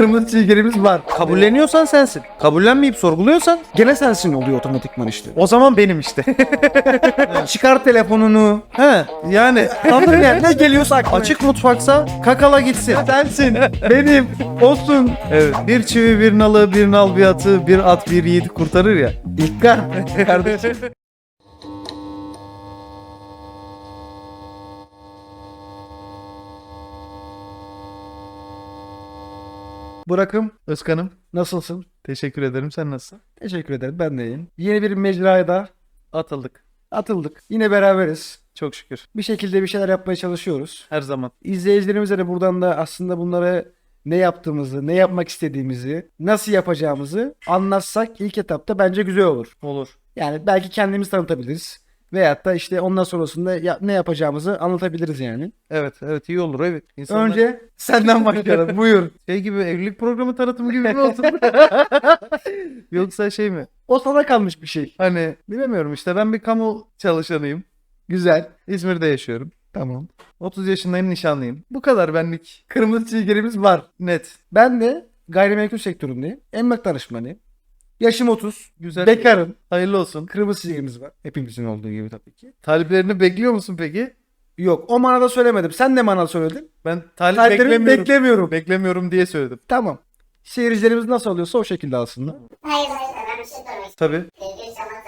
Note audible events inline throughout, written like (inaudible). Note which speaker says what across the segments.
Speaker 1: kırmızı çizgilerimiz var.
Speaker 2: Kabulleniyorsan sensin. Kabullenmeyip sorguluyorsan
Speaker 1: Gene sensin oluyor otomatikman işte.
Speaker 2: o zaman benim işte. (laughs)
Speaker 1: Çıkar telefonunu.
Speaker 2: He yani
Speaker 1: Anladın ya ne geliyorsa aklına.
Speaker 2: açık mutfaksa kakala gitsin.
Speaker 1: sensin. Benim. Olsun.
Speaker 2: Evet. Bir çivi bir nalı bir nal bir atı bir at bir yiğidi kurtarır ya.
Speaker 1: Dikkat (laughs) kardeşim. Burak'ım
Speaker 2: Özkan'ım
Speaker 1: nasılsın?
Speaker 2: teşekkür ederim sen nasılsın?
Speaker 1: Teşekkür ederim ben de iyiyim. Yeni bir mecraya da
Speaker 2: Atıldık.
Speaker 1: atıldık. Yine beraberiz.
Speaker 2: Çok şükür.
Speaker 1: Bir şekilde bir şeyler yapmaya çalışıyoruz.
Speaker 2: Her zaman.
Speaker 1: İzleyicilerimize de buradan da aslında bunları ne yaptığımızı, ne yapmak istediğimizi, nasıl yapacağımızı anlatsak ilk etapta bence güzel olur.
Speaker 2: Olur.
Speaker 1: Yani belki kendimiz tanıtabiliriz. Veyahut da işte ondan sonrasında ya- ne yapacağımızı anlatabiliriz yani.
Speaker 2: Evet evet iyi olur evet. İnsanlar
Speaker 1: Önce senden başlayalım. (laughs) Buyur.
Speaker 2: şey gibi evlilik programı tanıtımı gibi mi (laughs) olsun? (laughs) Yoksa şey mi?
Speaker 1: O sana kalmış bir şey.
Speaker 2: Hani bilemiyorum işte ben bir kamu çalışanıyım.
Speaker 1: Güzel.
Speaker 2: İzmir'de yaşıyorum.
Speaker 1: Tamam.
Speaker 2: 30 yaşındayım nişanlıyım. Bu kadar benlik.
Speaker 1: Kırmızı çizgilerimiz var.
Speaker 2: Net.
Speaker 1: Ben de gayrimenkul sektöründeyim. Emlak danışmanıyım. Yaşım 30.
Speaker 2: Güzel.
Speaker 1: Bekarım.
Speaker 2: Hayırlı olsun.
Speaker 1: Kırmızı çizgimiz var. Hepimizin olduğu gibi tabii ki.
Speaker 2: Taliplerini bekliyor musun peki?
Speaker 1: Yok o manada söylemedim. Sen ne manada söyledin?
Speaker 2: Ben talip
Speaker 1: Taliplerimi
Speaker 2: beklemiyorum.
Speaker 1: beklemiyorum.
Speaker 2: beklemiyorum diye söyledim.
Speaker 1: Tamam. Seyircilerimiz nasıl alıyorsa o şekilde alsınlar.
Speaker 3: Hayır hayır ben bir şey sormak
Speaker 2: Tabii.
Speaker 3: Sevgili Şamata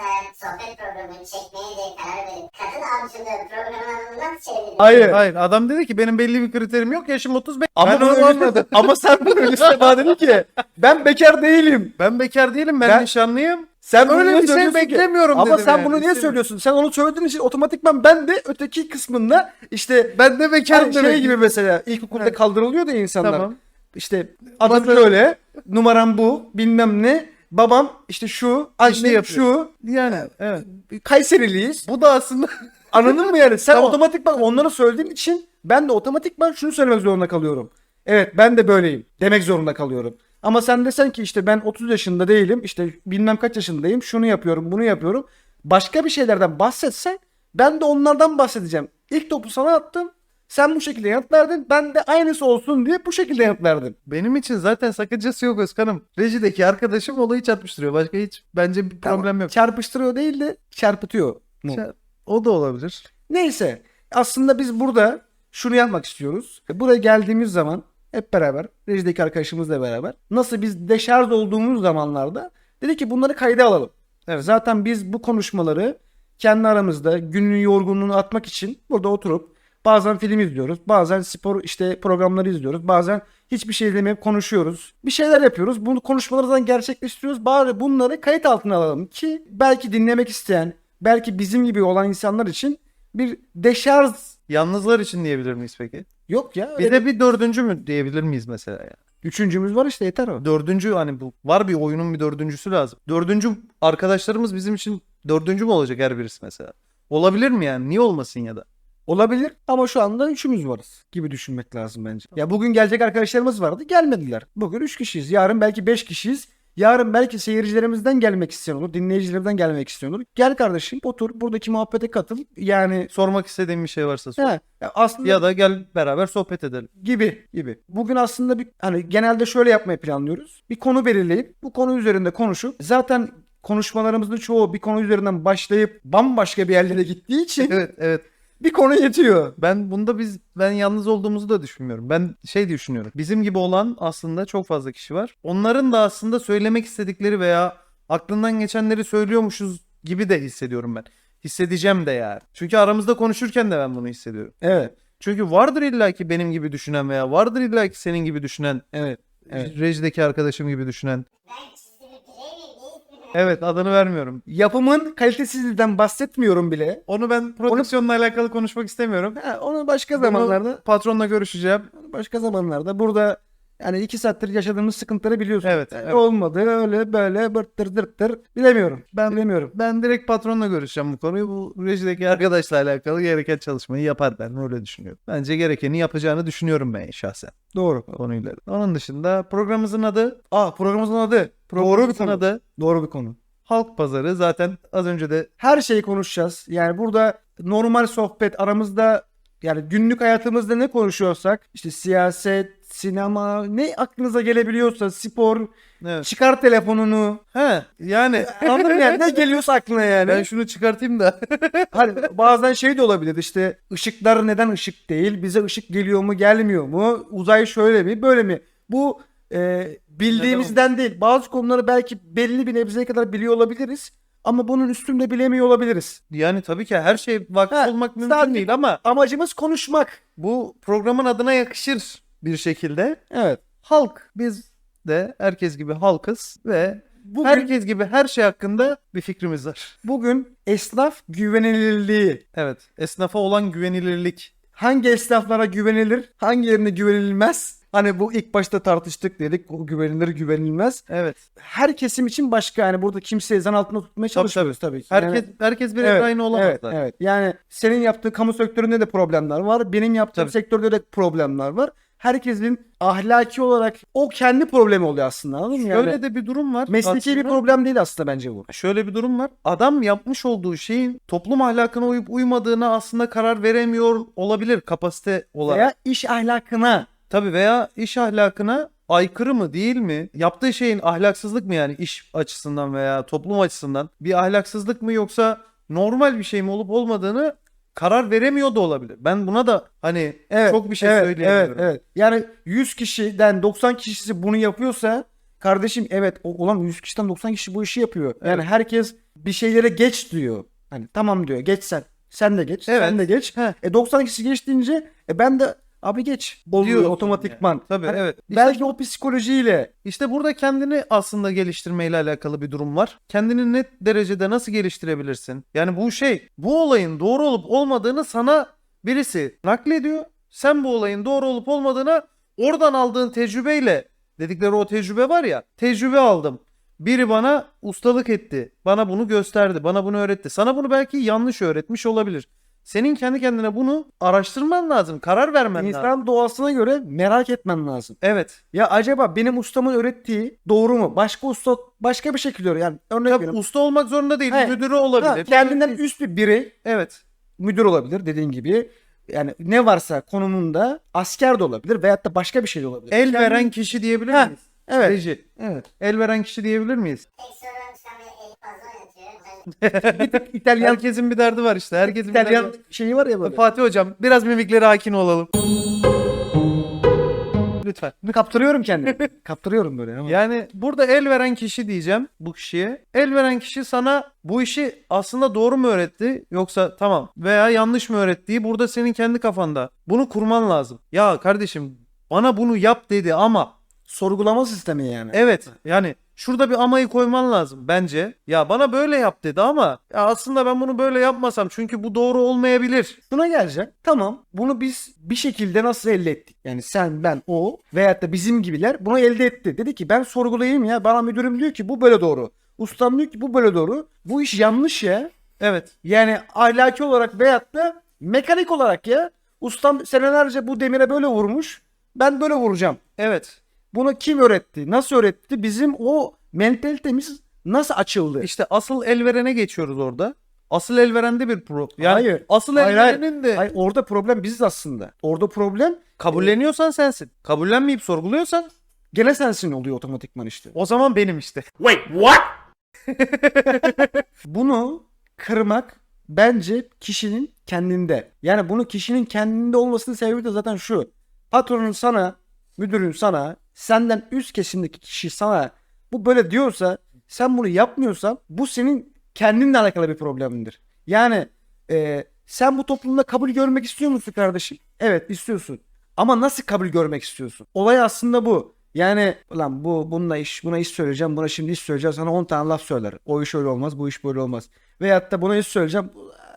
Speaker 3: sohbet programını çekmeye de karar verip kadın avcılığı programının nasıl çevirdin?
Speaker 1: Hayır.
Speaker 2: Hayır adam dedi ki benim belli bir kriterim yok yaşım 35.
Speaker 1: Ama,
Speaker 2: ben
Speaker 1: bunu öyle-
Speaker 2: anladım. (laughs)
Speaker 1: ama sen bunu öyle bana dedin ki ben bekar değilim.
Speaker 2: Ben bekar değilim ben,
Speaker 1: Ben-
Speaker 2: nişanlıyım.
Speaker 1: Sen bunu
Speaker 2: Öyle
Speaker 1: niye
Speaker 2: bir şey
Speaker 1: söylüyorsun ki?
Speaker 2: beklemiyorum
Speaker 1: Ama
Speaker 2: dedim
Speaker 1: sen
Speaker 2: yani.
Speaker 1: bunu niye
Speaker 2: İstemiyorum.
Speaker 1: söylüyorsun? Sen onu söylediğin için otomatikman ben de öteki kısmında işte
Speaker 2: Ben de bekarım
Speaker 1: hani şey gibi mesela ilkokulda
Speaker 2: Evet.
Speaker 1: kaldırılıyor da insanlar.
Speaker 2: Tamam.
Speaker 1: İşte adım
Speaker 2: Bana-
Speaker 1: şöyle, numaram bu, bilmem ne. Babam işte şu,
Speaker 2: Ay, şey
Speaker 1: anne
Speaker 2: yapıyor.
Speaker 1: şu.
Speaker 2: Yani evet.
Speaker 1: Kayseriliyiz.
Speaker 2: Bu da aslında (laughs)
Speaker 1: Anladın mı yani? Sen
Speaker 2: Tamam.
Speaker 1: otomatikman onları söylediğin için ben de otomatikman şunu söylemek zorunda kalıyorum. Evet ben de böyleyim demek zorunda kalıyorum. Ama sen desen ki işte ben 30 yaşında değilim işte bilmem kaç yaşındayım şunu yapıyorum bunu yapıyorum. Başka bir şeylerden bahsetsen ben de onlardan bahsedeceğim. İlk topu sana attım. Sen bu şekilde yanıt verdin. Ben de aynısı olsun diye bu şekilde yanıt verdim.
Speaker 2: benim için zaten sakıncası yok Özkan'ım. Rejideki arkadaşım olayı çarpıştırıyor. Başka hiç bence bir problem
Speaker 1: Tamam.
Speaker 2: yok.
Speaker 1: Çarpıştırıyor değil de çarpıtıyor. mu?
Speaker 2: Çar- O da olabilir.
Speaker 1: Neyse. Aslında biz burada şunu yapmak istiyoruz. Buraya geldiğimiz zaman hep beraber, rejideki arkadaşımızla beraber nasıl biz deşarj olduğumuz zamanlarda dedik ki bunları kayda alalım. Evet. Zaten biz bu konuşmaları kendi aramızda günün yorgunluğunu atmak için burada oturup bazen film izliyoruz, bazen spor işte programları izliyoruz, bazen hiçbir şey izlemeyip konuşuyoruz. Bir şeyler yapıyoruz. Bunu konuşmalardan gerçekleştiriyoruz. Bari bunları kayıt altına alalım ki belki dinlemek isteyen, belki bizim gibi olan insanlar için bir deşarj
Speaker 2: Yalnızlar için diyebilir miyiz peki?
Speaker 1: yok ya.
Speaker 2: Bir de bir dördüncü mü diyebilir miyiz mesela ya?
Speaker 1: Üçüncümüz var işte yeter o.
Speaker 2: Dördüncü hani bu var bir oyunun bir dördüncüsü lazım. Dördüncü arkadaşlarımız bizim için dördüncü mü olacak her birisi mesela? Olabilir mi yani? Niye olmasın ya da?
Speaker 1: Olabilir ama şu anda üçümüz varız gibi düşünmek lazım bence. Ya bugün gelecek arkadaşlarımız vardı gelmediler. Bugün üç kişiyiz. Yarın belki beş kişiyiz. Yarın belki seyircilerimizden gelmek isteyen olur. Dinleyicilerimizden gelmek isteyen olur. Gel kardeşim otur buradaki muhabbete katıl. Yani
Speaker 2: Sormak istediğim bir şey varsa sor.
Speaker 1: he, ya aslında
Speaker 2: Ya da gel beraber sohbet edelim.
Speaker 1: gibi gibi. Bugün aslında bir hani genelde şöyle yapmayı planlıyoruz. Bir konu belirleyip bu konu üzerinde konuşup zaten konuşmalarımızın çoğu bir konu üzerinden başlayıp bambaşka bir yerlere gittiği için
Speaker 2: Evet evet.
Speaker 1: Bir konu yetiyor.
Speaker 2: Ben bunda biz ben yalnız olduğumuzu da düşünmüyorum. Ben şey düşünüyorum. Bizim gibi olan aslında çok fazla kişi var. Onların da aslında söylemek istedikleri veya aklından geçenleri söylüyormuşuz gibi de hissediyorum ben. Hissedeceğim de yani. Çünkü aramızda konuşurken de ben bunu hissediyorum.
Speaker 1: Evet.
Speaker 2: Çünkü vardır illaki benim gibi düşünen veya vardır illaki senin gibi düşünen,
Speaker 1: Evet. Evet.
Speaker 2: rejideki arkadaşım gibi düşünen.
Speaker 3: Ben çizgi bir birey miyim? Ne ismini?
Speaker 2: Evet adını vermiyorum.
Speaker 1: Yapımın kalitesizliğinden bahsetmiyorum bile.
Speaker 2: Onu ben prodüksiyonla alakalı konuşmak istemiyorum.
Speaker 1: Ha, onu başka
Speaker 2: Bunu
Speaker 1: zamanlarda
Speaker 2: patronla görüşeceğim.
Speaker 1: başka zamanlarda burada yani iki saattir yaşadığımız sıkıntıları biliyorsun.
Speaker 2: Evet,
Speaker 1: Yani
Speaker 2: evet.
Speaker 1: Olmadı öyle böyle bırttır dırttır bilemiyorum. Ben bilemiyorum.
Speaker 2: Ben direkt patronla görüşeceğim bu konuyu. Bu rejideki arkadaşla alakalı gereken çalışmayı yapar ben öyle düşünüyorum. Bence gerekeni yapacağını düşünüyorum ben şahsen
Speaker 1: Doğru.
Speaker 2: konuyla. Onun dışında programımızın adı
Speaker 1: Aa programımızın adı. Doğru bir
Speaker 2: programımızın
Speaker 1: konu.
Speaker 2: adı
Speaker 1: Doğru bir konu.
Speaker 2: Halk Pazarı. Zaten az önce de
Speaker 1: Her şeyi konuşacağız. Yani burada normal sohbet aramızda yani günlük hayatımızda ne konuşuyorsak işte siyaset, sinema ne aklınıza gelebiliyorsa spor
Speaker 2: Evet.
Speaker 1: çıkar telefonunu
Speaker 2: He yani (laughs)
Speaker 1: anladın yani ne geliyorsa aklına yani.
Speaker 2: ben şunu çıkartayım da. (laughs)
Speaker 1: Hani bazen şey de olabilir işte ışıklar neden ışık değil bize ışık geliyor mu gelmiyor mu uzay şöyle mi böyle mi bu e, bildiğimizden değil bazı konuları belki belli bir nebzeye kadar biliyor olabiliriz ama bunun üstünde bilemiyor olabiliriz.
Speaker 2: yani tabii ki her şey vakıf
Speaker 1: Ha,
Speaker 2: olmak mümkün değil ama
Speaker 1: Amacımız konuşmak.
Speaker 2: bu programın adına yakışır bir şekilde.
Speaker 1: Evet.
Speaker 2: Halk biz de herkes gibi halkız ve
Speaker 1: Bugün,
Speaker 2: herkes gibi her şey hakkında bir fikrimiz var.
Speaker 1: bugün esnaf güvenilirliği
Speaker 2: Evet. Esnafa olan güvenilirlik.
Speaker 1: hangi esnaflara güvenilir hangilerine güvenilmez Hani bu ilk başta tartıştık dedik. O güvenilir güvenilmez.
Speaker 2: Evet.
Speaker 1: Her kesim için başka yani burada kimseyi zan altında tutmaya çalışmıyoruz tabii, ki. Yani-
Speaker 2: Herkes herkes bir
Speaker 1: Evet,
Speaker 2: aynı olamaz.
Speaker 1: Evet, evet. Yani senin yaptığın kamu sektöründe de problemler var. Benim yaptığım
Speaker 2: Tabii.
Speaker 1: sektörde de problemler var. Herkesin ahlaki olarak o kendi problemi oluyor aslında anladın mı? Yani
Speaker 2: Şöyle de bir durum var.
Speaker 1: mesleki bir
Speaker 2: aslında.
Speaker 1: problem değil aslında bence bu.
Speaker 2: Şöyle bir durum var. Adam yapmış olduğu şeyin toplum ahlakına uyup uymadığına aslında karar veremiyor olabilir kapasite olarak.
Speaker 1: Veya iş ahlakına
Speaker 2: Tabii veya iş ahlakına aykırı mı değil mi? Yaptığı şeyin ahlaksızlık mı yani iş açısından veya toplum açısından bir ahlaksızlık mı yoksa normal bir şey mi olup olmadığını karar veremiyor da olabilir. Ben buna da hani
Speaker 1: Evet,
Speaker 2: çok bir şey
Speaker 1: evet,
Speaker 2: söyleyemiyorum.
Speaker 1: Evet, evet. Yani 100 kişiden 90 kişisi bunu yapıyorsa kardeşim evet o olan 100 kişiden 90 kişi bu işi yapıyor. Yani
Speaker 2: Evet.
Speaker 1: herkes bir şeylere geç diyor. Hani tamam diyor geç sen. Sen de geç.
Speaker 2: Evet.
Speaker 1: Sen de geç.
Speaker 2: Heh.
Speaker 1: E 90 kişi geç deyince e ben de abi geç. Oluyor
Speaker 2: Diyorsun
Speaker 1: otomatikman.
Speaker 2: yani. Tabii,
Speaker 1: Hani
Speaker 2: evet. İşte-
Speaker 1: Belki o psikolojiyle
Speaker 2: İşte burada kendini aslında geliştirmeyle alakalı bir durum var. Kendini net derecede nasıl geliştirebilirsin? Yani bu şey, bu olayın doğru olup olmadığını sana birisi naklediyor. Sen bu olayın doğru olup olmadığına oradan aldığın tecrübeyle dedikleri o tecrübe var ya, tecrübe aldım. Biri bana ustalık etti. Bana bunu gösterdi. Bana bunu öğretti. Sana bunu belki yanlış öğretmiş olabilir. Senin kendi kendine bunu araştırman lazım. Karar vermen
Speaker 1: insan
Speaker 2: lazım.
Speaker 1: doğasına göre merak etmen lazım.
Speaker 2: Evet.
Speaker 1: Ya acaba benim ustamın öğrettiği doğru mu? Başka usta başka bir şekilde öğretiyor. Yani örnek
Speaker 2: Tabii
Speaker 1: veriyorum.
Speaker 2: usta olmak zorunda değil.
Speaker 1: He.
Speaker 2: Müdürü
Speaker 1: Ha,
Speaker 2: olabilir.
Speaker 1: kendinden üst bir biri
Speaker 2: Evet.
Speaker 1: müdür olabilir dediğin gibi. Yani ne varsa konumunda asker de olabilir veyahut da başka bir şey de olabilir.
Speaker 2: El
Speaker 1: Kendin-
Speaker 2: veren kişi diyebilir
Speaker 1: Ha,
Speaker 2: miyiz?
Speaker 1: Evet.
Speaker 2: Reji.
Speaker 1: Evet.
Speaker 2: El veren kişi diyebilir miyiz?
Speaker 3: Fazla oynatıyor.
Speaker 1: İtalyan (laughs)
Speaker 2: Herkesin bir derdi var işte. Herkesin bir
Speaker 1: İtalyan
Speaker 2: derdi
Speaker 1: şeyi var ya böyle.
Speaker 2: Fatih hocam biraz mimiklere hakim olalım. Lütfen.
Speaker 1: Kaptırıyorum kendimi. (laughs) Kaptırıyorum böyle ama.
Speaker 2: Yani burada el veren kişi diyeceğim bu kişiye. El veren kişi sana bu işi aslında doğru mu öğretti yoksa tamam veya yanlış mı öğrettiği burada senin kendi kafanda. Bunu kurman lazım. Ya kardeşim bana bunu yap dedi ama
Speaker 1: sorgulama sistemi yani.
Speaker 2: Evet yani şurada bir amayı koyman lazım bence. Ya bana böyle yap dedi ama ya aslında ben bunu böyle yapmasam çünkü bu doğru olmayabilir.
Speaker 1: Şuna gelecek. Tamam. Bunu biz bir şekilde nasıl elde ettik? Yani sen, ben, o veyahut da bizim gibiler bunu elde etti. Dedi ki ben sorgulayayım ya. Bana müdürüm diyor ki bu böyle doğru. Ustam diyor ki bu böyle doğru. Bu iş yanlış ya.
Speaker 2: Evet.
Speaker 1: Yani ahlaki olarak veyahut da mekanik olarak ya. Ustam senelerce bu demire böyle vurmuş. Ben böyle vuracağım.
Speaker 2: Evet.
Speaker 1: Bunu kim öğretti? Nasıl öğretti? Bizim o mentalitemiz nasıl açıldı?
Speaker 2: İşte asıl el verene geçiyoruz orada. Asıl el verende bir pro. Yani
Speaker 1: Hayır.
Speaker 2: asıl
Speaker 1: Hayır,
Speaker 2: el
Speaker 1: hayır.
Speaker 2: verenin de
Speaker 1: Hayır, orada problem biziz aslında. Orada problem
Speaker 2: kabulleniyorsan sensin. Kabullenmeyip sorguluyorsan
Speaker 1: gene sensin oluyor otomatikman işte.
Speaker 2: o zaman benim işte. (laughs)
Speaker 1: Bunu kırmak bence kişinin kendinde. Yani bunu kişinin kendinde olmasının sebebi de zaten şu. Patronun sana, müdürün sana, senden üst kesimdeki kişi sana bu böyle diyorsa sen bunu yapmıyorsan bu senin kendinle alakalı bir problemindir. Yani e, sen bu toplumda kabul görmek istiyor musun kardeşim? Evet istiyorsun. Ama nasıl kabul görmek istiyorsun? Olay aslında bu. Yani lan bu bununla iş buna iş söyleyeceğim buna şimdi iş söyleyeceğim sana 10 tane laf söyler. O iş öyle olmaz bu iş böyle olmaz. Veyahut da buna iş söyleyeceğim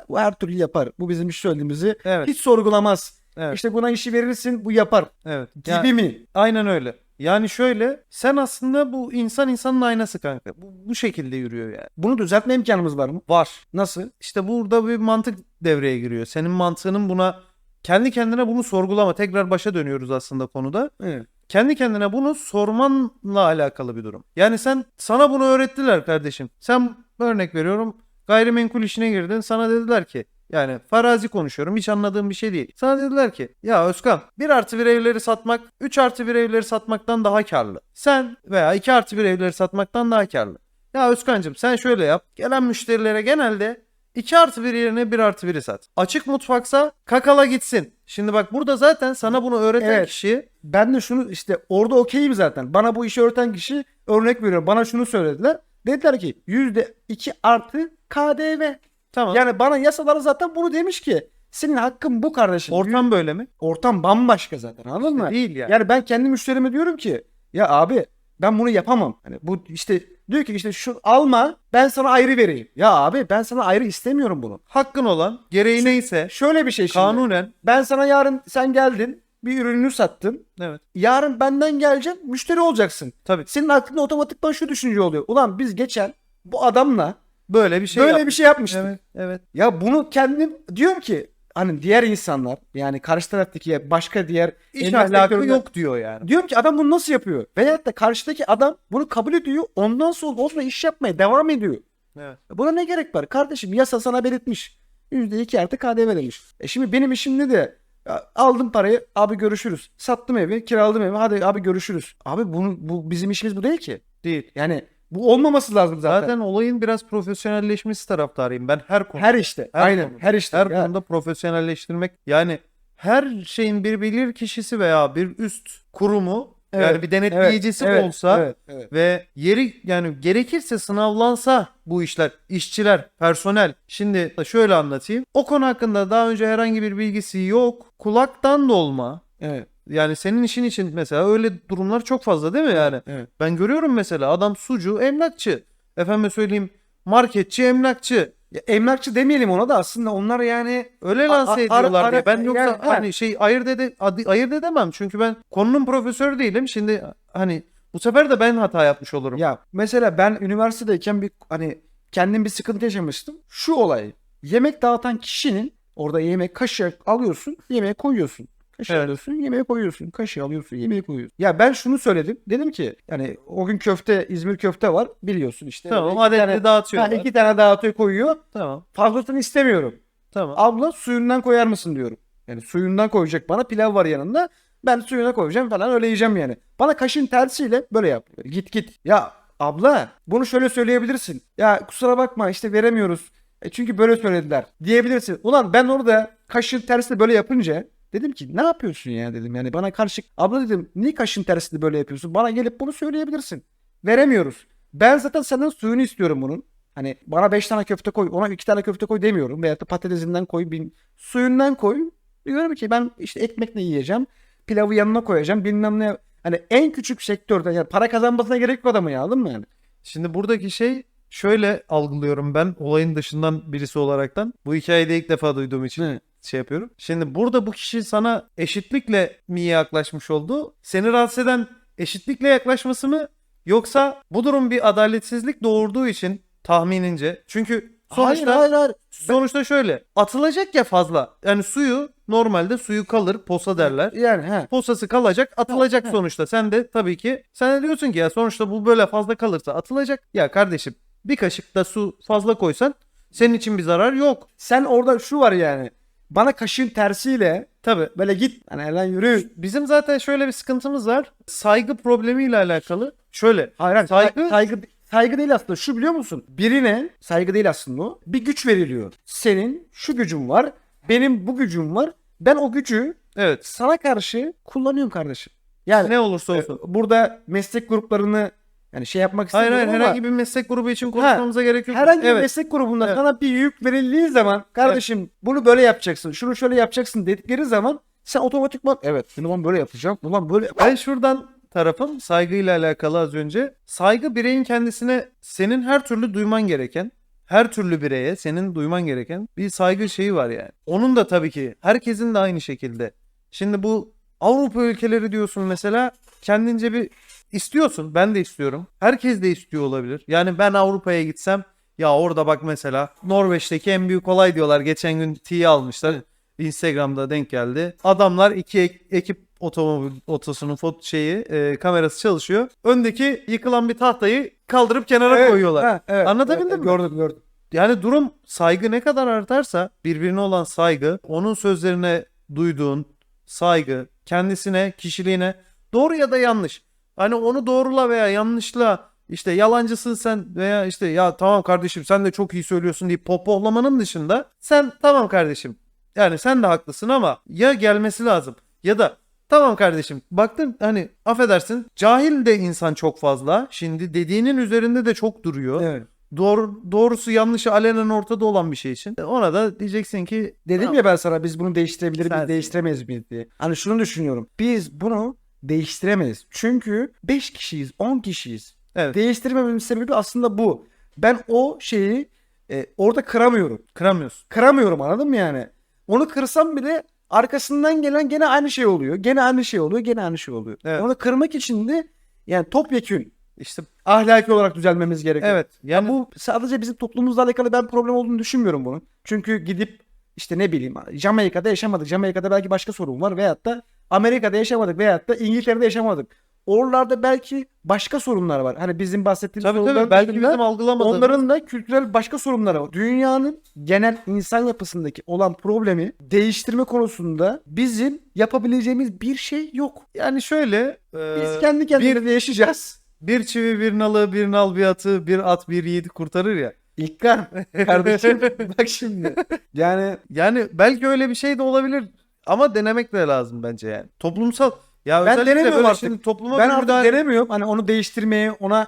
Speaker 1: bu her türlü yapar. Bu bizim iş söylediğimizi
Speaker 2: Evet.
Speaker 1: hiç sorgulamaz.
Speaker 2: Evet.
Speaker 1: İşte buna işi verirsin bu yapar.
Speaker 2: Evet.
Speaker 1: Gibi
Speaker 2: Ya-
Speaker 1: mi?
Speaker 2: Aynen öyle. Yani şöyle sen aslında bu insan insanın aynası kanka. Bu, bu şekilde yürüyor yani.
Speaker 1: Bunu düzeltme imkanımız var mı?
Speaker 2: Var.
Speaker 1: Nasıl?
Speaker 2: İşte burada bir mantık devreye giriyor. Senin mantığının buna kendi kendine bunu sorgulama. Tekrar başa dönüyoruz aslında konuda.
Speaker 1: Evet.
Speaker 2: Kendi kendine bunu sormanla alakalı bir durum. Yani sen sana bunu öğrettiler kardeşim. Sen örnek veriyorum gayrimenkul işine girdin. Sana dediler ki Yani farazi konuşuyorum. Hiç anladığım bir şey değil. Sana dediler ki ya Özkan 1 artı 1 evleri satmak 3 artı 1 evleri satmaktan daha karlı. Sen veya 2 artı 1 evleri satmaktan daha karlı. Ya Özkan'cığım sen şöyle yap. Gelen müşterilere genelde 2 artı 1 yerine 1 artı 1'i sat. Açık mutfaksa kakala gitsin. Şimdi bak burada zaten sana bunu öğreten
Speaker 1: Evet.
Speaker 2: kişi
Speaker 1: Ben de şunu işte orada okeyim zaten. Bana bu işi öğreten kişi örnek veriyor. Bana şunu söylediler. Dediler ki %2 artı KDV.
Speaker 2: Tamam.
Speaker 1: Yani bana yasaları zaten bunu demiş ki senin hakkın bu kardeşim.
Speaker 2: Ortam böyle mi?
Speaker 1: Ortam bambaşka zaten anladın mı?
Speaker 2: Değil yani.
Speaker 1: Yani ben kendi müşterime diyorum ki ya abi ben bunu yapamam. Hani bu işte diyor ki işte şu alma ben sana ayrı vereyim. Ya abi ben sana ayrı istemiyorum bunu.
Speaker 2: Hakkın olan gereği neyse
Speaker 1: Şöyle bir şey şimdi.
Speaker 2: kanunen
Speaker 1: Ben sana yarın sen geldin bir ürününü sattın.
Speaker 2: evet
Speaker 1: Yarın benden geleceksin müşteri olacaksın.
Speaker 2: tabii
Speaker 1: Senin aklında otomatikman şu düşünce oluyor. Ulan biz geçen bu adamla
Speaker 2: böyle bir şey
Speaker 1: böyle
Speaker 2: yap-
Speaker 1: bir şey yapmıştık.
Speaker 2: Evet evet.
Speaker 1: Ya bunu kendim diyorum ki hani diğer insanlar yani karşı taraftaki başka diğer
Speaker 2: İş ahlakı
Speaker 1: sektöründe-
Speaker 2: yok diyor yani.
Speaker 1: Diyorum ki adam bunu nasıl yapıyor? Veyahut da karşıdaki adam bunu kabul ediyor. Ondan sonra onunla iş yapmaya devam ediyor.
Speaker 2: Evet.
Speaker 1: Buna ne gerek var? Kardeşim yasa sana belirtmiş. %2 artı KDV demiş. E şimdi benim işimde de ya aldım parayı abi görüşürüz. Sattım evi kiraladım evi hadi abi görüşürüz. Abi bunu, bu bizim işimiz bu değil ki.
Speaker 2: Değil.
Speaker 1: Yani bu olmaması lazım zaten.
Speaker 2: Zaten olayın biraz profesyonelleşmesi taraftarıyım. Ben her konuda.
Speaker 1: her işte.
Speaker 2: Her
Speaker 1: aynen
Speaker 2: konuda.
Speaker 1: her işte.
Speaker 2: her
Speaker 1: Ya-
Speaker 2: konuda profesyonelleştirmek yani her şeyin bir bilir kişisi veya bir üst kurumu
Speaker 1: Evet,
Speaker 2: yani bir denetleyicisi
Speaker 1: evet,
Speaker 2: olsa
Speaker 1: evet, evet.
Speaker 2: ve yeri yani gerekirse sınavlansa bu işler, işçiler, personel. Şimdi şöyle anlatayım. O konu hakkında daha önce herhangi bir bilgisi yok. Kulaktan dolma.
Speaker 1: Evet.
Speaker 2: Yani senin işin için mesela öyle durumlar çok fazla değil mi yani?
Speaker 1: Evet.
Speaker 2: Ben görüyorum mesela adam sucu, emlakçı. Efendime söyleyeyim marketçi, emlakçı.
Speaker 1: Ya emlakçı demeyelim ona da aslında onlar yani
Speaker 2: Öyle lanse ediyorlar
Speaker 1: ara-
Speaker 2: diye. Ben yoksa
Speaker 1: yani, ha.
Speaker 2: hani şey ayırt ede ayırt edemem. Çünkü ben konunun profesörü değilim. Şimdi hani bu sefer de ben hata yapmış olurum.
Speaker 1: Ya mesela ben üniversitedeyken bir hani kendim bir sıkıntı yaşamıştım. Şu olay. Yemek dağıtan kişinin orada yemek kaşığı alıyorsun, yemeğe koyuyorsun. Kaşığı
Speaker 2: Evet.
Speaker 1: alıyorsun, yemeğe koyuyorsun. Kaşığı alıyorsun, yemeğe koyuyorsun. Ya ben şunu söyledim. Dedim ki yani o gün köfte, İzmir köfte var biliyorsun işte.
Speaker 2: Tamam
Speaker 1: tane-
Speaker 2: dağıtıyorlar.
Speaker 1: Ha, iki tane dağıtıyor koyuyor.
Speaker 2: Tamam.
Speaker 1: Fazlasını istemiyorum.
Speaker 2: Tamam.
Speaker 1: Abla suyundan koyar mısın diyorum. Yani suyundan koyacak bana pilav var yanında. Ben suyuna koyacağım falan öyle yiyeceğim yani. Bana kaşın tersiyle böyle yap. Git git. Ya abla bunu şöyle söyleyebilirsin. Ya kusura bakma işte veremiyoruz. E çünkü böyle söylediler. Diyebilirsin. Ulan ben orada kaşın tersiyle böyle yapınca dedim ki ne yapıyorsun ya dedim. Yani bana karşı abla dedim niye kaşın tersiyle böyle yapıyorsun? Bana gelip bunu söyleyebilirsin. Veremiyoruz. Ben zaten senden suyunu istiyorum bunun. Hani bana 5 tane köfte koy, ona 2 tane köfte koy demiyorum. Veyahut da patatesinden koy, bin, suyundan koy. Diyorum ki ben işte ekmekle yiyeceğim. Pilavı yanına koyacağım. Bilmem ne. Hani en küçük sektörde yani para kazanmasına gerek yok adamın ya anladın mı yani?
Speaker 2: Şimdi buradaki şey şöyle algılıyorum ben olayın dışından birisi olaraktan. Bu hikayeyi de ilk defa duyduğum için
Speaker 1: Evet.
Speaker 2: Şey yapıyorum. Şimdi burada bu kişi sana eşitlikle mi yaklaşmış oldu? Seni rahatsız eden eşitlikle yaklaşması mı? Yoksa bu durum bir adaletsizlik doğurduğu için tahminince. Çünkü sonuçta
Speaker 1: hayır hayır hayır.
Speaker 2: sonuçta şöyle atılacak ya fazla. Yani suyu normalde suyu kalır posa derler.
Speaker 1: Yani he.
Speaker 2: Posası kalacak atılacak
Speaker 1: ha.
Speaker 2: sonuçta. Sen de tabii ki sen de diyorsun ki ya sonuçta bu böyle fazla kalırsa atılacak. Ya kardeşim bir kaşık da su fazla koysan senin için bir zarar yok.
Speaker 1: Sen orada şu var yani. Bana kaşın tersiyle
Speaker 2: Tabii.
Speaker 1: böyle git. Hani lan yürü.
Speaker 2: Bizim zaten şöyle bir sıkıntımız var. Saygı problemiyle alakalı. Şöyle.
Speaker 1: Hayır, hayır.
Speaker 2: Saygı-
Speaker 1: Saygı, saygı, değil aslında. Şu biliyor musun? Birine saygı değil aslında o. Bir güç veriliyor. Senin şu gücün var. Benim bu gücüm var. Ben o gücü
Speaker 2: Evet.
Speaker 1: sana karşı kullanıyorum kardeşim. Yani
Speaker 2: Ne olursa
Speaker 1: e,
Speaker 2: olsun.
Speaker 1: burada meslek gruplarını yani şey yapmak
Speaker 2: Hayır
Speaker 1: istemiyorum
Speaker 2: hayır
Speaker 1: ama
Speaker 2: herhangi bir meslek grubu için konuşmamıza gerek yok.
Speaker 1: herhangi bir
Speaker 2: evet.
Speaker 1: meslek grubunda
Speaker 2: Evet.
Speaker 1: sana bir yük verildiği zaman kardeşim bunu böyle yapacaksın, şunu şöyle yapacaksın dedikleri zaman sen otomatikman evet bunu ben böyle yapacağım, ulan böyle
Speaker 2: Ben şuradan tarafım saygıyla alakalı az önce. Saygı bireyin kendisine senin her türlü duyman gereken, her türlü bireye senin duyman gereken bir saygı şeyi var yani. Onun da tabii ki herkesin de aynı şekilde. Şimdi bu Avrupa ülkeleri diyorsun mesela kendince bir istiyorsun. Ben de istiyorum. Herkes de istiyor olabilir. Yani ben Avrupa'ya gitsem ya orada bak mesela Norveç'teki en büyük olay diyorlar. Geçen gün T'yi almışlar. Instagram'da denk geldi. Adamlar iki ek- ekip otomobil otosunun foto şeyi e, kamerası çalışıyor. Öndeki yıkılan bir tahtayı kaldırıp kenara
Speaker 1: Evet,
Speaker 2: koyuyorlar.
Speaker 1: ha, evet,
Speaker 2: Anlatabildim
Speaker 1: evet,
Speaker 2: mi?
Speaker 1: Gördüm gördüm.
Speaker 2: Yani durum saygı ne kadar artarsa birbirine olan saygı, onun sözlerine duyduğun saygı, kendisine, kişiliğine doğru ya da yanlış. Hani onu doğrula veya yanlışla işte yalancısın sen veya işte ya tamam kardeşim sen de çok iyi söylüyorsun deyip pohpohlamanın dışında sen tamam kardeşim yani sen de haklısın ama ya gelmesi lazım ya da tamam kardeşim baktın hani affedersin cahil de insan çok fazla şimdi dediğinin üzerinde de çok duruyor.
Speaker 1: Evet.
Speaker 2: Doğru, doğrusu yanlışı alenen ortada olan bir şey için. E, Ona da diyeceksin ki
Speaker 1: Dedim
Speaker 2: Tamam.
Speaker 1: ya ben sana biz bunu değiştirebilir miyiz, değiştiremeyiz miyiz diye. Hani şunu düşünüyorum. Biz bunu değiştiremeyiz. Çünkü 5 kişiyiz, 10 kişiyiz.
Speaker 2: evet
Speaker 1: Değiştirmememin sebebi aslında bu. Ben o şeyi e, orada kıramıyorum.
Speaker 2: kıramıyorsun.
Speaker 1: Kıramıyorum anladın mı yani? Onu kırsam bile arkasından gelen gene aynı şey oluyor. Gene aynı şey oluyor, gene aynı şey oluyor.
Speaker 2: Evet.
Speaker 1: Onu kırmak için de yani topyekün
Speaker 2: İşte
Speaker 1: ahlaki olarak düzelmemiz gerekiyor.
Speaker 2: evet yani
Speaker 1: Bu sadece bizim toplumumuzla alakalı ben problem olduğunu düşünmüyorum bunun. Çünkü gidip işte ne bileyim Jamaika'da yaşamadık. Jamaika'da belki başka sorun var veyahut da Amerika'da yaşamadık veyahut da İngiltere'de yaşamadık. Oralarda belki başka sorunlar var. Hani bizim bahsettiğimiz
Speaker 2: tabii
Speaker 1: sorunlar
Speaker 2: tabii belki bizim algılamadığımız
Speaker 1: onların da kültürel başka sorunları var. Dünyanın genel insan yapısındaki olan problemi değiştirme konusunda bizim yapabileceğimiz bir şey yok.
Speaker 2: yani şöyle e,
Speaker 1: Biz kendi kendimize yaşayacağız.
Speaker 2: bir çivi bir nalı bir nal bir atı bir at bir yiğidi kurtarır ya.
Speaker 1: İlkan (laughs) kardeşim bak şimdi. Yani
Speaker 2: Yani belki öyle bir şey de olabilir ama denemek de lazım bence yani. Toplumsal ya
Speaker 1: Ben denemiyorum artık.
Speaker 2: şimdi topluma
Speaker 1: ben artık
Speaker 2: müdahale-
Speaker 1: denemiyorum. Hani onu değiştirmeye, ona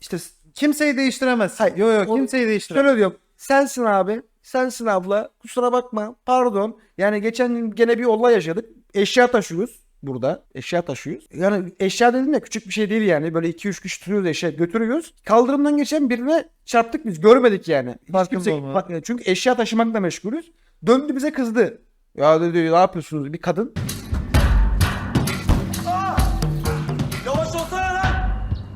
Speaker 1: işte
Speaker 2: kimseyi değiştiremezsin.
Speaker 1: Hayır,
Speaker 2: Yok yok kimseyi değiştiremez.
Speaker 1: şöyle diyorum. Sensin abi, sensin abla. Kusura bakma, pardon. Yani geçen gün gene bir olay yaşadık. Eşya taşıyoruz burada. Eşya taşıyoruz. Yani eşya dedim ya küçük bir şey değil yani. Böyle 2-3 kişi tutuyoruz eşya götürüyoruz. Kaldırımdan geçen birine çarptık biz. Görmedik yani. Hiç kimse- bak- çünkü eşya taşımakla meşgulüz. Döndü bize kızdı. Ya dedi ne yapıyorsunuz? Bir kadın.
Speaker 4: Yavaş olsana lan.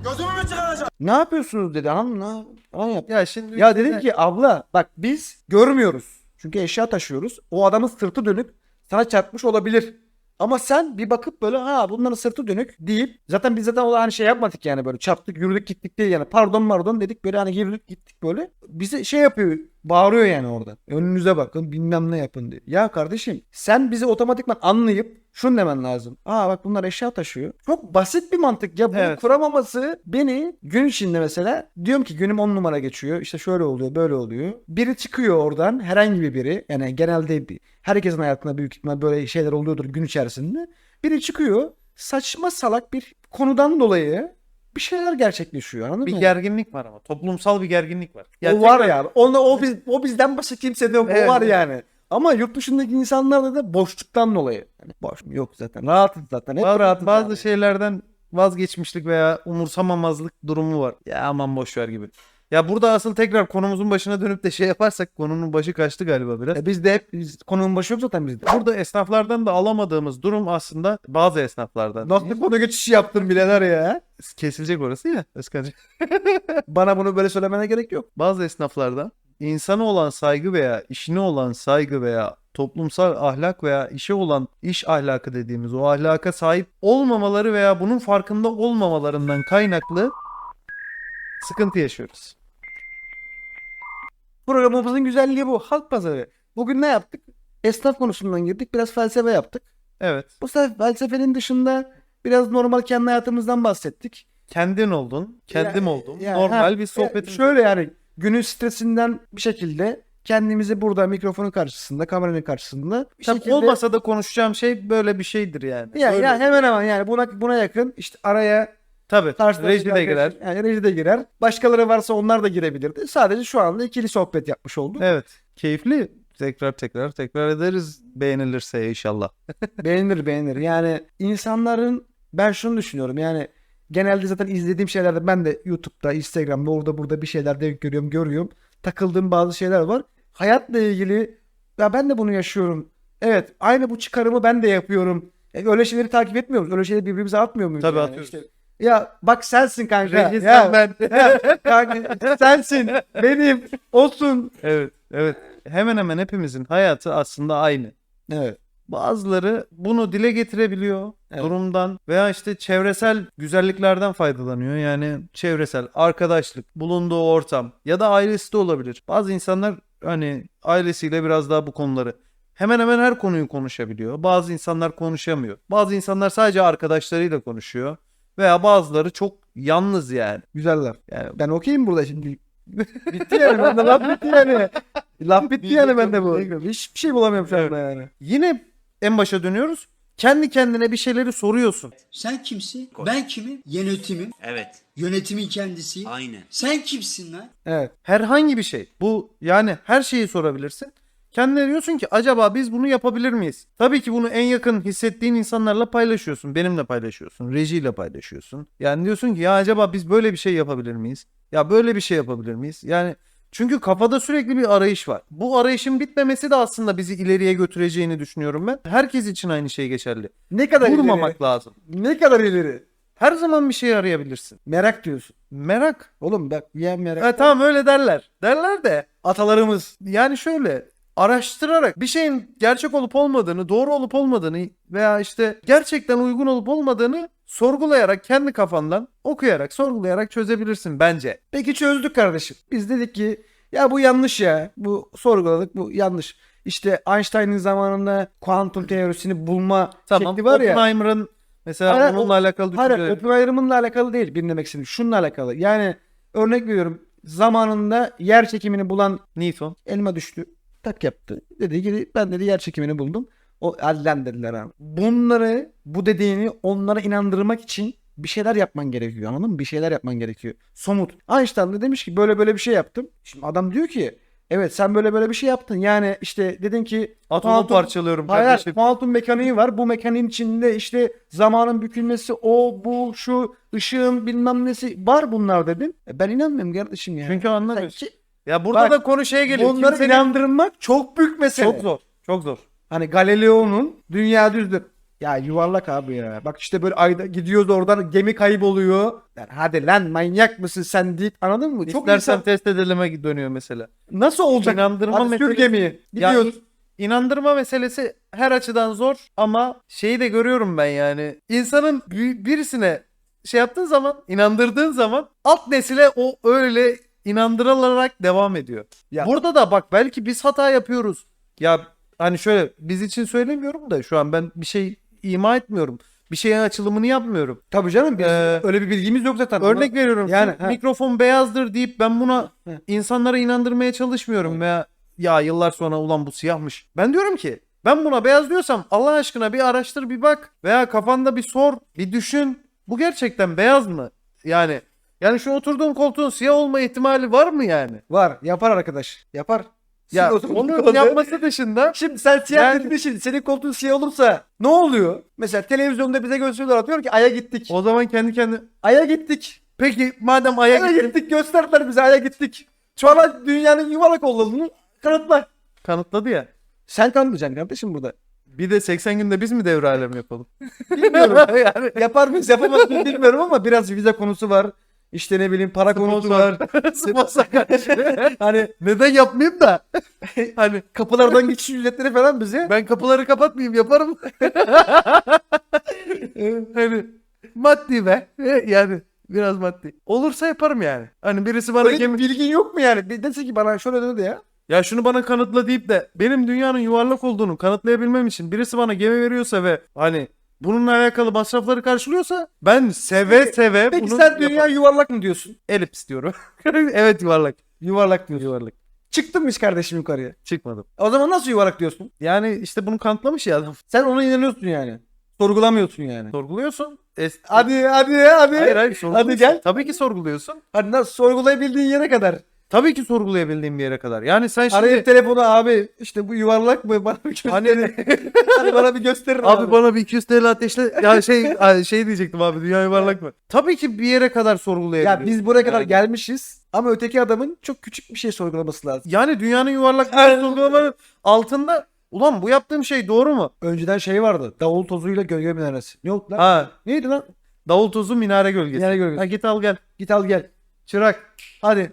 Speaker 4: Gözümü mü çıkaracak?
Speaker 1: Ne yapıyorsunuz dedi. Hanım ne falan yaptı.
Speaker 2: Ya şimdi
Speaker 1: Ya dedim ki abla bak biz görmüyoruz. Çünkü eşya taşıyoruz. O adamın sırtı dönük sana çarpmış olabilir. Ama sen bir bakıp böyle ha bunların sırtı dönük deyip zaten biz zaten o hani şey yapmadık yani böyle çarptık yürüdük gittik değil yani pardon pardon dedik böyle hani yürüdük gittik böyle. Bize şey yapıyor bağırıyor yani orada. Önünüze bakın bilmem ne yapın diye. Ya kardeşim sen bizi otomatikman anlayıp şunu demen lazım. Aa bak bunlar eşya taşıyor. Çok basit bir mantık ya. Bunu
Speaker 2: Evet.
Speaker 1: kuramaması beni gün içinde mesela diyorum ki günüm 10 numara geçiyor. İşte şöyle oluyor böyle oluyor. Biri çıkıyor oradan herhangi bir biri. Yani genelde bir, herkesin hayatında büyük ihtimal böyle şeyler oluyordur gün içerisinde. Biri çıkıyor saçma salak bir konudan dolayı bir şeyler gerçekleşiyor anladın
Speaker 2: bir
Speaker 1: mı?
Speaker 2: gerginlik var ama toplumsal bir gerginlik var. Ya
Speaker 1: o var ya. Onu, o, biz, o bizden başka kimse de yok.
Speaker 2: Evet,
Speaker 1: o var yani. Ama yurt dışındaki insanlarda da boşluktan dolayı. Yani boş yok zaten. Rahatız zaten. Hep
Speaker 2: bazı,
Speaker 1: rahatız.
Speaker 2: bazı
Speaker 1: yani.
Speaker 2: şeylerden vazgeçmişlik veya umursamamazlık durumu var. Ya aman boş ver gibi. Ya burada asıl tekrar konumuzun başına dönüp de şey yaparsak konunun başı kaçtı galiba biraz.
Speaker 1: E biz de hep biz, konunun başı yok zaten bizde.
Speaker 2: Burada esnaflardan da alamadığımız durum aslında bazı esnaflardan.
Speaker 1: Nasıl konu geçişi yaptın bileler ya.
Speaker 2: Kesilecek orası ya Özkan'cığım.
Speaker 1: Bana bunu böyle söylemene gerek yok.
Speaker 2: Bazı esnaflarda insana olan saygı veya işine olan saygı veya toplumsal ahlak veya işe olan iş ahlakı dediğimiz o ahlaka sahip olmamaları veya bunun farkında olmamalarından kaynaklı sıkıntı yaşıyoruz.
Speaker 1: Programımızın güzelliği bu. Halk pazarı. Bugün ne yaptık? Esnaf konusundan girdik. Biraz felsefe yaptık.
Speaker 2: Evet.
Speaker 1: Bu sefer felsefenin dışında biraz normal kendi hayatımızdan bahsettik.
Speaker 2: Kendin oldun, kendim
Speaker 1: Ya-
Speaker 2: oldum.
Speaker 1: ya-
Speaker 2: Normal
Speaker 1: ha,
Speaker 2: bir sohbet.
Speaker 1: Şöyle yani günün stresinden bir şekilde kendimizi burada mikrofonun karşısında, kameranın karşısında bir
Speaker 2: Tabii
Speaker 1: şekilde
Speaker 2: olmasa da konuşacağım şey böyle bir şeydir yani.
Speaker 1: ya,
Speaker 2: Böyle-
Speaker 1: ya hemen hemen yani buna buna yakın işte araya
Speaker 2: Tabii. Reji de girer.
Speaker 1: Yani reji de girer. Başkaları varsa onlar da girebilirdi. Sadece şu anda ikili sohbet yapmış olduk.
Speaker 2: Evet. Keyifli. Tekrar tekrar tekrar ederiz beğenilirse inşallah.
Speaker 1: beğenir beğenir. Yani insanların ben şunu düşünüyorum yani genelde zaten izlediğim şeylerde ben de YouTube'da, Instagram'da orada burada bir şeyler denk görüyorum, görüyorum. Takıldığım bazı şeyler var. Hayatla ilgili ya ben de bunu yaşıyorum. Evet, aynı bu çıkarımı ben de yapıyorum. E, öyle şeyleri takip etmiyoruz. Öyle şeyleri birbirimize atmıyor muyuz?
Speaker 2: Tabii
Speaker 1: yani?
Speaker 2: atıyoruz.
Speaker 1: İşte, ya bak sensin kanka.
Speaker 2: Reji
Speaker 1: ya,
Speaker 2: ben. (laughs)
Speaker 1: ya, kanka, sensin. Benim. Olsun.
Speaker 2: Evet, evet. Hemen hemen hepimizin hayatı aslında aynı.
Speaker 1: Evet.
Speaker 2: Bazıları bunu dile getirebiliyor.
Speaker 1: Evet.
Speaker 2: durumdan veya işte çevresel güzelliklerden faydalanıyor. Yani çevresel, arkadaşlık, bulunduğu ortam ya da ailesi de olabilir. Bazı insanlar hani ailesiyle biraz daha bu konuları hemen hemen her konuyu konuşabiliyor. Bazı insanlar konuşamıyor. Bazı insanlar sadece arkadaşlarıyla konuşuyor. Veya bazıları çok yalnız yani.
Speaker 1: Güzeller.
Speaker 2: Yani
Speaker 1: Ben okeyim burada şimdi. (laughs) bitti yani. Bende laf bitti yani. Laf bitti yani bende bu. Hiçbir şey bulamıyorum şu anda yani.
Speaker 2: Yine en başa dönüyoruz. Kendi kendine bir şeyleri soruyorsun.
Speaker 5: Sen kimsin? Ben kimim? Yönetimim.
Speaker 6: Evet.
Speaker 5: Yönetimin kendisi.
Speaker 6: Aynen.
Speaker 5: Sen kimsin lan?
Speaker 1: Evet.
Speaker 2: Herhangi bir şey. Bu yani her şeyi sorabilirsin. Kendine diyorsun ki acaba biz bunu yapabilir miyiz? Tabii ki bunu en yakın hissettiğin insanlarla paylaşıyorsun. Benimle paylaşıyorsun. Rejiyle paylaşıyorsun. Yani diyorsun ki ya acaba biz böyle bir şey yapabilir miyiz? Ya böyle bir şey yapabilir miyiz? Yani çünkü kafada sürekli bir arayış var. Bu arayışın bitmemesi de aslında bizi ileriye götüreceğini düşünüyorum ben. Herkes için aynı şey geçerli.
Speaker 1: Ne kadar
Speaker 2: Durmamak
Speaker 1: ileri?
Speaker 2: lazım.
Speaker 1: Ne kadar ileri?
Speaker 2: Her zaman bir şey arayabilirsin.
Speaker 1: Merak diyorsun.
Speaker 2: Merak.
Speaker 1: Oğlum bak yiyen merak.
Speaker 2: Ha, tamam öyle derler. Derler de
Speaker 1: Atalarımız.
Speaker 2: yani şöyle araştırarak bir şeyin gerçek olup olmadığını, doğru olup olmadığını veya işte gerçekten uygun olup olmadığını sorgulayarak kendi kafandan okuyarak, sorgulayarak çözebilirsin bence.
Speaker 1: Peki çözdük kardeşim. Biz dedik ki ya bu yanlış ya. Bu sorguladık bu yanlış. İşte Einstein'ın zamanında kuantum teorisini bulma
Speaker 2: Tamam.
Speaker 1: şekli var ya.
Speaker 2: Oppenheimer'ın mesela
Speaker 1: Hayır,
Speaker 2: onunla
Speaker 1: o-
Speaker 2: alakalı
Speaker 1: Hayır
Speaker 2: düşünceleri.
Speaker 1: Oppenheimer'ınla alakalı değil benim demek istediğim. Şununla alakalı. Yani örnek veriyorum. Zamanında yer çekimini bulan
Speaker 2: Newton.
Speaker 1: elma düştü. Tak yaptı. Dedi ki ben dedi yer çekimini buldum. O elden dediler abi. Bunları bu dediğini onlara inandırmak için bir şeyler yapman gerekiyor anladın mı? Bir şeyler yapman gerekiyor. Somut. Einstein de demiş ki böyle böyle bir şey yaptım. Şimdi adam diyor ki evet sen böyle böyle bir şey yaptın. Yani işte dedin ki
Speaker 2: Atomu
Speaker 1: kuantum-
Speaker 2: parçalıyorum
Speaker 1: Hayır,
Speaker 2: kardeşim.
Speaker 1: kuantum mekaniği var. Bu mekaniğin içinde işte zamanın bükülmesi, o, bu, şu, ışığın bilmem nesi var bunlar dedin. E ben inanmıyorum kardeşim ya.
Speaker 2: Çünkü anlamıyorsun.
Speaker 1: Sen ki-
Speaker 2: Ya burada
Speaker 1: Bak,
Speaker 2: da konu şeye geliyor. Kimsenin-
Speaker 1: inandırmak çok büyük mesele.
Speaker 2: çok zor. Çok zor.
Speaker 1: Hani Galileo'nun dünya düzdür. Ya yuvarlak abi ya. Bak işte böyle ayda gidiyoruz oradan gemi kayboluyor. Yani hadi lan manyak mısın sen deyip anladın mı? Çok
Speaker 2: İstersen
Speaker 1: insan-
Speaker 2: test edelim'e dönüyor mesela.
Speaker 1: nasıl olacak?
Speaker 2: İnandırma
Speaker 1: Hadi sür
Speaker 2: meselesi-
Speaker 1: gemiyi.
Speaker 2: Ya
Speaker 1: Gidiyoruz.
Speaker 2: in- inandırma meselesi her açıdan zor ama şeyi de görüyorum ben yani. İnsanın bir- birisine şey yaptığın zaman, inandırdığın zaman alt nesile o öyle inandırılarak devam ediyor.
Speaker 1: Ya-
Speaker 2: Burada da bak belki biz hata yapıyoruz. Ya hani şöyle biz için söylemiyorum da şu an ben bir şey ima etmiyorum. Bir şeyin açılımını yapmıyorum.
Speaker 1: Tabii canım biz
Speaker 2: Ee,
Speaker 1: öyle bir bilgimiz yok zaten.
Speaker 2: Örnek veriyorum.
Speaker 1: Yani,
Speaker 2: Yani
Speaker 1: ha.
Speaker 2: mikrofon beyazdır deyip ben buna
Speaker 1: He.
Speaker 2: insanlara inandırmaya çalışmıyorum veya ya yıllar sonra ulan bu siyahmış. Ben diyorum ki ben buna beyaz diyorsam Allah aşkına bir araştır bir bak veya kafanda bir sor bir düşün. Bu gerçekten beyaz mı? Yani yani şu oturduğun koltuğun siyah olma ihtimali var mı yani?
Speaker 1: Var. Yapar arkadaş. Yapar.
Speaker 2: Ya
Speaker 1: Sizin oturduğunuz
Speaker 2: onu
Speaker 1: koltuğu-
Speaker 2: yapması dışında
Speaker 1: Şimdi sen siyah
Speaker 2: Yani-
Speaker 1: dediğin için senin koltuğun siyah olursa ne oluyor? Mesela televizyonda bize gösteriyorlar atıyor ki Ay'a gittik.
Speaker 2: o zaman kendi kendine
Speaker 1: Ay'a gittik.
Speaker 2: peki madem aya
Speaker 1: Ay'a
Speaker 2: gittin
Speaker 1: gittik gösterdiler bize Ay'a gittik. Şu an dünyanın yuvarlak olduğunu kanıtla.
Speaker 2: kanıtladı ya.
Speaker 1: Sen kanıtlayacaksın kardeşim burada.
Speaker 2: Bir de 80 günde biz mi devre alemi yapalım?
Speaker 1: Bilmiyorum. (laughs)
Speaker 2: yani
Speaker 1: Yapar mıyız yapamaz mıyız bilmiyorum ama biraz vize konusu var. İşte ne bileyim para konusu var.
Speaker 2: Sponsor (laughs) (laughs)
Speaker 1: hani
Speaker 2: Neden yapmayayım da? (laughs) hani
Speaker 1: kapılardan geçiş ücretleri falan bize.
Speaker 2: ben kapıları kapatmayayım yaparım. hani maddi be. Yani biraz maddi. Olursa yaparım yani. Hani birisi bana gemi...
Speaker 1: bir bilgin yok mu yani? Bir dese ki bana şöyle dedi ya.
Speaker 2: Ya şunu bana kanıtla deyip de benim dünyanın yuvarlak olduğunu kanıtlayabilmem için birisi bana gemi veriyorsa ve hani bununla alakalı masrafları karşılıyorsa ben seve seve
Speaker 1: Peki
Speaker 2: bunu
Speaker 1: sen dünya
Speaker 2: yaparım.
Speaker 1: yuvarlak mı diyorsun?
Speaker 2: elips diyorum. (laughs) evet yuvarlak.
Speaker 1: Yuvarlak diyorsun.
Speaker 2: Yuvarlak.
Speaker 1: Çıktın mı hiç kardeşim yukarıya?
Speaker 2: Çıkmadım.
Speaker 1: O zaman nasıl yuvarlak diyorsun?
Speaker 2: Yani işte bunu kanıtlamış ya adam.
Speaker 1: Sen ona inanıyorsun yani. Sorgulamıyorsun yani.
Speaker 2: Sorguluyorsun. Es-
Speaker 1: Hadi hadi hadi.
Speaker 2: Hayır hayır.
Speaker 1: Hadi gel.
Speaker 2: Tabii ki sorguluyorsun.
Speaker 1: Hadi nasıl sorgulayabildiğin yere kadar.
Speaker 2: Tabii ki sorgulayabildiğim bir yere kadar. Yani sen şimdi
Speaker 1: Arayıp telefonu abi işte bu yuvarlak mı bana bir gösterin.
Speaker 2: hani (laughs)
Speaker 1: Hadi bana bir gösterin
Speaker 2: abi bana bir 200 TL ateşle ya şey şey diyecektim abi dünya yuvarlak mı? Tabii ki bir yere kadar sorgulayabiliyorsun.
Speaker 1: Ya biz buraya kadar
Speaker 2: Yani-
Speaker 1: gelmişiz ama öteki adamın çok küçük bir şey sorgulaması lazım.
Speaker 2: Yani dünyanın yuvarlaklığını sorgulamanın altında ulan bu yaptığım şey doğru mu?
Speaker 1: Önceden şey vardı. Davul tozuyla gölge minaresi. Ne oldu lan?
Speaker 2: Ha
Speaker 1: Neydi lan?
Speaker 2: davul tozu minare gölgesi.
Speaker 1: Minare gölgesi.
Speaker 2: Ha git al gel.
Speaker 1: Git al gel.
Speaker 2: Çırak. Hadi.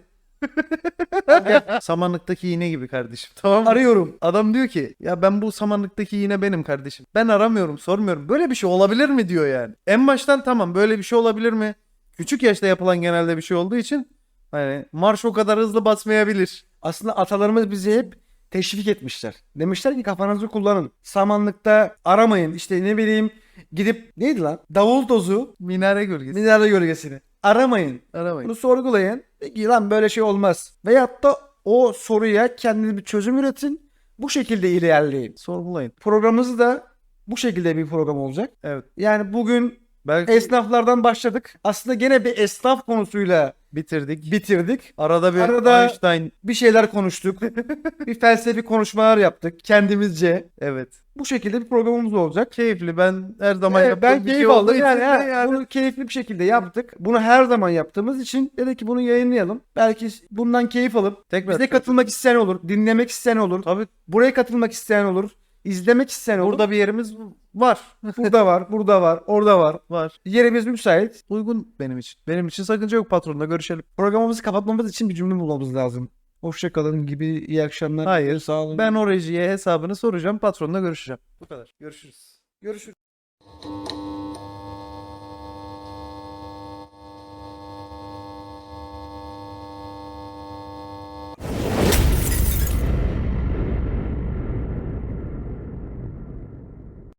Speaker 2: Samanlıktaki iğne gibi kardeşim. Tamam mı?
Speaker 1: Arıyorum.
Speaker 2: Adam diyor ki ya ben bu samanlıktaki iğne benim kardeşim. Ben aramıyorum sormuyorum. Böyle bir şey olabilir mi diyor yani. En baştan tamam böyle bir şey olabilir mi? Küçük yaşta yapılan genelde bir şey olduğu için hani marş o kadar hızlı basmayabilir.
Speaker 1: Aslında atalarımız bizi hep teşvik etmişler. Demişler ki kafanızı kullanın. Samanlıkta aramayın. İşte ne bileyim gidip neydi lan? Davul tozu,
Speaker 2: Minare gölgesi.
Speaker 1: minare gölgesini. Aramayın.
Speaker 2: Aramayın.
Speaker 1: Bunu sorgulayın. De ki lan böyle şey olmaz. Veyahut da o soruya kendiniz bir çözüm üretin. Bu şekilde ilerleyin.
Speaker 2: Sorgulayın.
Speaker 1: Programımız da bu şekilde bir program olacak.
Speaker 2: Evet.
Speaker 1: Yani bugün
Speaker 2: Belki
Speaker 1: esnaflardan başladık. Aslında gene bir esnaf konusuyla
Speaker 2: bitirdik.
Speaker 1: bitirdik.
Speaker 2: Arada bir
Speaker 1: Arada-
Speaker 2: Einstein.
Speaker 1: Bir şeyler konuştuk. (laughs) bir felsefi konuşmalar yaptık kendimizce.
Speaker 2: Evet.
Speaker 1: Bu şekilde bir programımız olacak.
Speaker 2: Keyifli. Ben her zaman
Speaker 1: Evet,
Speaker 2: yaptığım
Speaker 1: ben
Speaker 2: bir
Speaker 1: keyif
Speaker 2: şey olduğu
Speaker 1: aldım.
Speaker 2: için
Speaker 1: Yani,
Speaker 2: de
Speaker 1: ha,
Speaker 2: yani
Speaker 1: bunu keyifli bir şekilde yaptık. Bunu her zaman yaptığımız için dedik ki bunu yayınlayalım. Belki bundan keyif alıp
Speaker 2: tekrar
Speaker 1: bize katılmak isteyen olur, dinlemek isteyen olur.
Speaker 2: Tabii
Speaker 1: Buraya katılmak isteyen olur, izlemek isteyen olur.
Speaker 2: burada bir yerimiz var.
Speaker 1: burada var, burada var, orada var.
Speaker 2: Var.
Speaker 1: Yerimiz müsait.
Speaker 2: Uygun benim için. Benim için sakınca yok patronla görüşelim.
Speaker 1: Programımızı kapatmamız için bir cümle bulmamız lazım. Hoşçakalın gibi iyi akşamlar.
Speaker 2: Hayır.
Speaker 1: Sağ olun.
Speaker 2: Ben o rejiye hesabını soracağım. Patronla görüşeceğim. Bu kadar. Görüşürüz.
Speaker 1: görüşürüz.